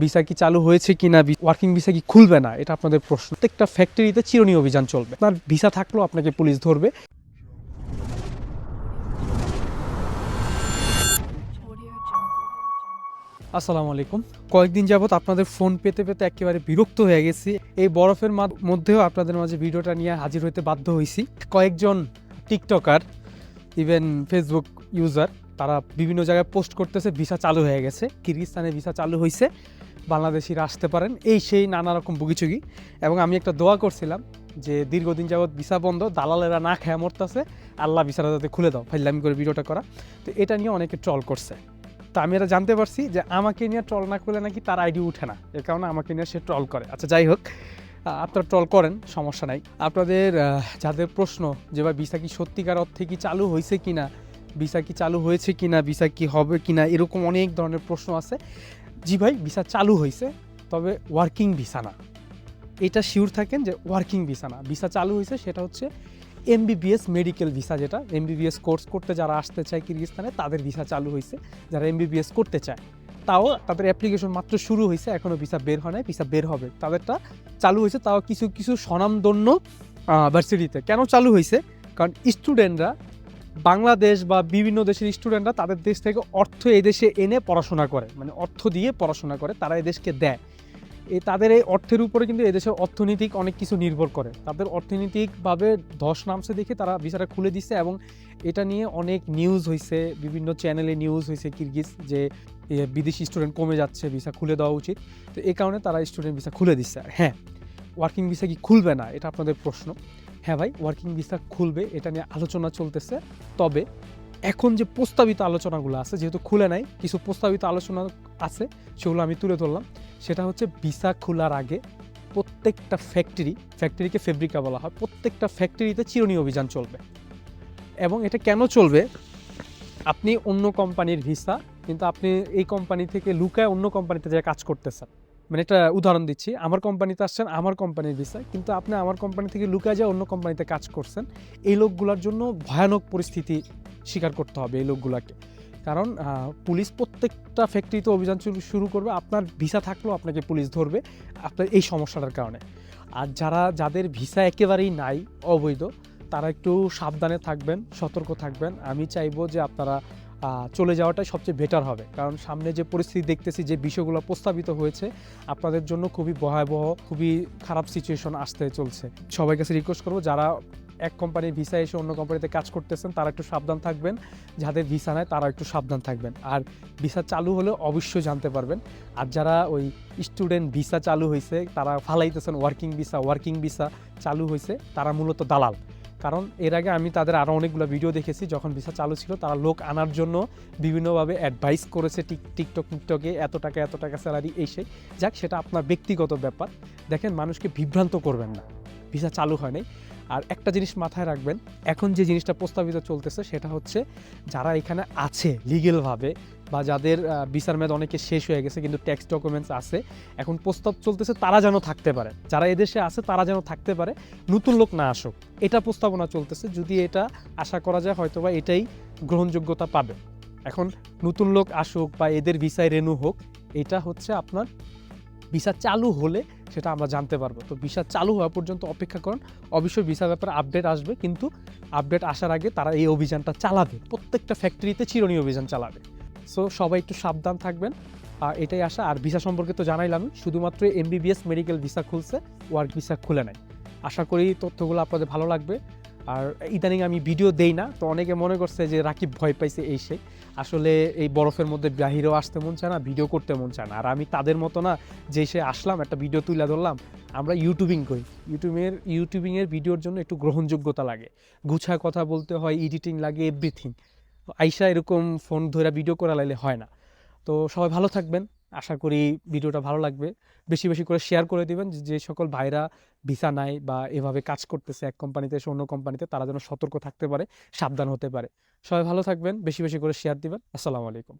Visa কি চালু হয়েছে কি না ওয়ার্কিং ভিসা কি খুলবে না, এটা আপনাদের প্রশ্ন। প্রত্যেকটা ফ্যাক্টরিতে চিরনি অভিযান চলবে। আপনার ভিসা থাকলেও আপনাকে পুলিশ ধরবে। আসসালামু আলাইকুম। কয়েকদিন যাবৎ আপনাদের ফোন পেতে পেতে একেবারে বিরক্ত হয়ে গেছি। এই বরফের মধ্যেও আপনাদের মাঝে ভিডিওটা নিয়ে হাজির হতে বাধ্য হয়েছি কয়েকজন টিকটকার ইভেন ফেসবুক ইউজার তারা বিভিন্ন জায়গায় পোস্ট করতেছে, ভিসা চালু হয়ে গেছে। কিরগিস্তানে ভিসা চালু হয়েছে বাংলাদেশিরা আসতে পারেন। এই সেই নানা রকম বুগিচুগি এবং আমি একটা দোয়া করছিলাম যে দীর্ঘদিন যাবৎ ভিসা বন্ধ, দালালেরা না খেয়ে মরতেছে, আল্লাহ ভিসাটা যাতে খুলে দাও ফাইলামি করে ভিডিওটা করা। তো এটা নিয়ে অনেকে ট্রল করছে। তো আমি এটা জানতে পারছি যে আমাকে নিয়ে ট্রল না করলে নাকি তার আইডি উঠে না। এর কারণে আমাকে নিয়ে সে ট্রল করে। আচ্ছা যাই হোক আপনারা ট্রল করেন, সমস্যা নাই। আপনাদের যাদের প্রশ্ন যে ভাই, ভিসা কি সত্যিকার অর্থে কি চালু হয়েছে কি না ভিসা কি চালু হয়েছে কি না ভিসা কি হবে কি না এরকম অনেক ধরনের প্রশ্ন আছে। জি ভাই, ভিসা চালু হয়েছে তবে ওয়ার্কিং ভিসা না। এটা শিওর থাকেন যে ওয়ার্কিং ভিসা না। ভিসা চালু হয়েছে সেটা হচ্ছে এমবিবিএস মেডিকেল ভিসা যেটা। এমবিবিএস কোর্স করতে যারা আসতে চায় কিরগিস্তানে, তাদের ভিসা চালু হয়েছে যারা এমবিবিএস করতে চায়। তাও তাদের অ্যাপ্লিকেশন মাত্র শুরু হয়েছে এখনও ভিসা বের হয় নাই, ভিসা বের হবে। তাদেরটা চালু হয়েছে তাও কিছু কিছু স্বনামধন্য ভার্সিটিতে কেন চালু হয়েছে কারণ স্টুডেন্টরা বাংলাদেশ বা বিভিন্ন দেশের স্টুডেন্টরা তাদের দেশ থেকে অর্থ এই দেশে এনে পড়াশোনা করে। মানে অর্থ দিয়ে পড়াশোনা করে, তারা এদেশকে দেয়। এই তাদের এই অর্থের উপরে কিন্তু এদেশের অর্থনৈতিক অনেক কিছু নির্ভর করে। তাদের অর্থনৈতিকভাবে ধস নামছে দেখে তারা ভিসাটা খুলে দিচ্ছে এবং এটা নিয়ে অনেক নিউজ হয়েছে বিভিন্ন চ্যানেলে নিউজ হয়েছে কিরগিজ যে বিদেশি স্টুডেন্ট কমে যাচ্ছে ভিসা খুলে দেওয়া উচিত। তো এই কারণে তারা স্টুডেন্ট ভিসা খুলে দিচ্ছে। আর হ্যাঁ ওয়ার্কিং ভিসা কি খুলবে না? এটা আপনাদের প্রশ্ন। হ্যাঁ ভাই ওয়ার্কিং ভিসা খুলবে, এটা নিয়ে আলোচনা চলতেছে। তবে এখন যে প্রস্তাবিত আলোচনাগুলো আছে, যেহেতু খুলে নাই, কিছু প্রস্তাবিত আলোচনা আছে, সেগুলো আমি তুলে ধরলাম। সেটা হচ্ছে ভিসা খোলার আগে প্রত্যেকটা ফ্যাক্টরি ফ্যাক্টরিকে ফেব্রিকা বলা হয়, প্রত্যেকটা ফ্যাক্টরিতে চিরনি অভিযান চলবে। এবং এটা কেন চলবে? আপনি অন্য কোম্পানির ভিসা কিন্তু আপনি এই কোম্পানি থেকে লুকায় অন্য কোম্পানিতে যে কাজ করতেছেন। মানে একটা উদাহরণ দিচ্ছি। আমার কোম্পানিতে আসছেন, আমার কোম্পানির ভিসা কিন্তু আপনি আমার কোম্পানি থেকে লুকায় যায় অন্য কোম্পানিতে কাজ করছেন। এই লোকগুলোর জন্য ভয়ানক পরিস্থিতি স্বীকার করতে হবে এই লোকগুলোকে। কারণ পুলিশ প্রত্যেকটা ফ্যাক্টরিতে অভিযান শুরু- করবে, আপনার ভিসা থাকলেও আপনাকে পুলিশ ধরবে, আপনার এই সমস্যাটার কারণে। আর যারা, যাদের ভিসা একেবারেই নাই, অবৈধ, তারা একটু সাবধানে থাকবেন, সতর্ক থাকবেন। আমি চাইব যে আপনারা চলে যাওয়াটাই সবচেয়ে বেটার হবে। কারণ সামনে যে পরিস্থিতি দেখতেছি, যে বিষয়গুলো প্রস্তাবিত হয়েছে, আপনাদের জন্য খুবই ভয়াবহ, খুবই খারাপ সিচুয়েশন আসতে চলছে। সবাই কাছে রিকোয়েস্ট করব, যারা এক কোম্পানির ভিসা এসে অন্য কোম্পানিতে কাজ করতেছেন, তারা একটু সাবধান থাকবেন। যাদের ভিসা নেয় তারা একটু সাবধান থাকবেন। আর ভিসা চালু হলে অবশ্যই জানতে পারবেন। আর যারা ওই স্টুডেন্ট ভিসা চালু হয়েছে তারা ফালাইতেছেন ওয়ার্কিং ভিসা ওয়ার্কিং ভিসা চালু হয়েছে তারা মূলত দালাল। কারণ এর আগে আমি তাদের আরও অনেকগুলো ভিডিও দেখেছি, যখন ভিসা চালু ছিল, তারা লোক আনার জন্য বিভিন্নভাবে অ্যাডভাইস করেছে টিক টিকটক টিকটকে এত টাকা এত টাকা স্যালারি এসে যাক, সেটা আপনার ব্যক্তিগত ব্যাপার। দেখেন, মানুষকে বিভ্রান্ত করবেন না। ভিসা চালু হয় নাই। আর একটা জিনিস মাথায় রাখবেন, এখন যে জিনিসটা প্রস্তাবিত চলতেছে সেটা হচ্ছে যারা এখানে আছে লিগেলভাবে বা যাদের বিচার মেয়াদ অনেকে শেষ হয়ে গেছে কিন্তু ট্যাক্স ডকুমেন্টস আছে, এখন প্রস্তাব চলতেছে তারা যেন থাকতে পারে। যারা এদেশে আছে তারা যেন থাকতে পারে, নতুন লোক না আসুক। এটা প্রস্তাবনা চলতেছে, যদি এটা আশা করা যায় হয়তোবা এটাই গ্রহণযোগ্যতা পাবে। এখন নতুন লোক আসুক বা এদের ভিসায় রেনু হোক, এটা হচ্ছে আপনার ভিসা চালু হলে সেটা আমরা জানতে পারব। তো ভিসা চালু হওয়া পর্যন্ত অপেক্ষা করুন। অবশ্যই ভিসা ব্যাপারে আপডেট আসবে, কিন্তু আপডেট আসার আগে তারা এই অভিযানটা চালাবে। প্রত্যেকটা ফ্যাক্টরিতে চিরনি অভিযান চালাবে। সো সবাই একটু সাবধান থাকবেন। আর এটাই আশা। আর ভিসা সম্পর্কে তো জানাইলাম শুধুমাত্র এমবিবিএস মেডিকেল ভিসা খুলছে ওয়ার্ক ভিসা খুলে নেয় আশা করি তথ্যগুলো আপনাদের ভালো লাগবে। আর ইদানিং আমি ভিডিও দেই না, তো অনেকে মনে করছে যে রাকিব ভয় পাইছে এই সে। আসলে এই বরফের মধ্যে বাহিরেও আসতে মন চায় না, ভিডিও করতে মন চায় না। আর আমি তাদের মতো না, যে সে আসলাম, একটা ভিডিও তুলে ধরলাম, আমরা ইউটিউবিং করি। ইউটিউবের, ইউটিউবিংয়ের ভিডিওর জন্য একটু গ্রহণযোগ্যতা লাগে। গুছায় কথা বলতে হয় এডিটিং লাগে এভরিথিং আইসা এরকম ফোন ধরে ভিডিও করা লাইলে হয় না। তো সবাই ভালো থাকবেন। আশা করি ভিডিওটা ভালো লাগবে। বেশি বেশি করে শেয়ার করে দিবেন যে- সকল ভাইরা ভিসা নাই বা এভাবে কাজ করতেছে এক কোম্পানিতে এসে অন্য কোম্পানিতে তারা যেন সতর্ক থাকতে পারে, সাবধান হতে পারে। সবাই ভালো থাকবেন, বেশি বেশি করে শেয়ার দিবেন। আসসালামু আলাইকুম।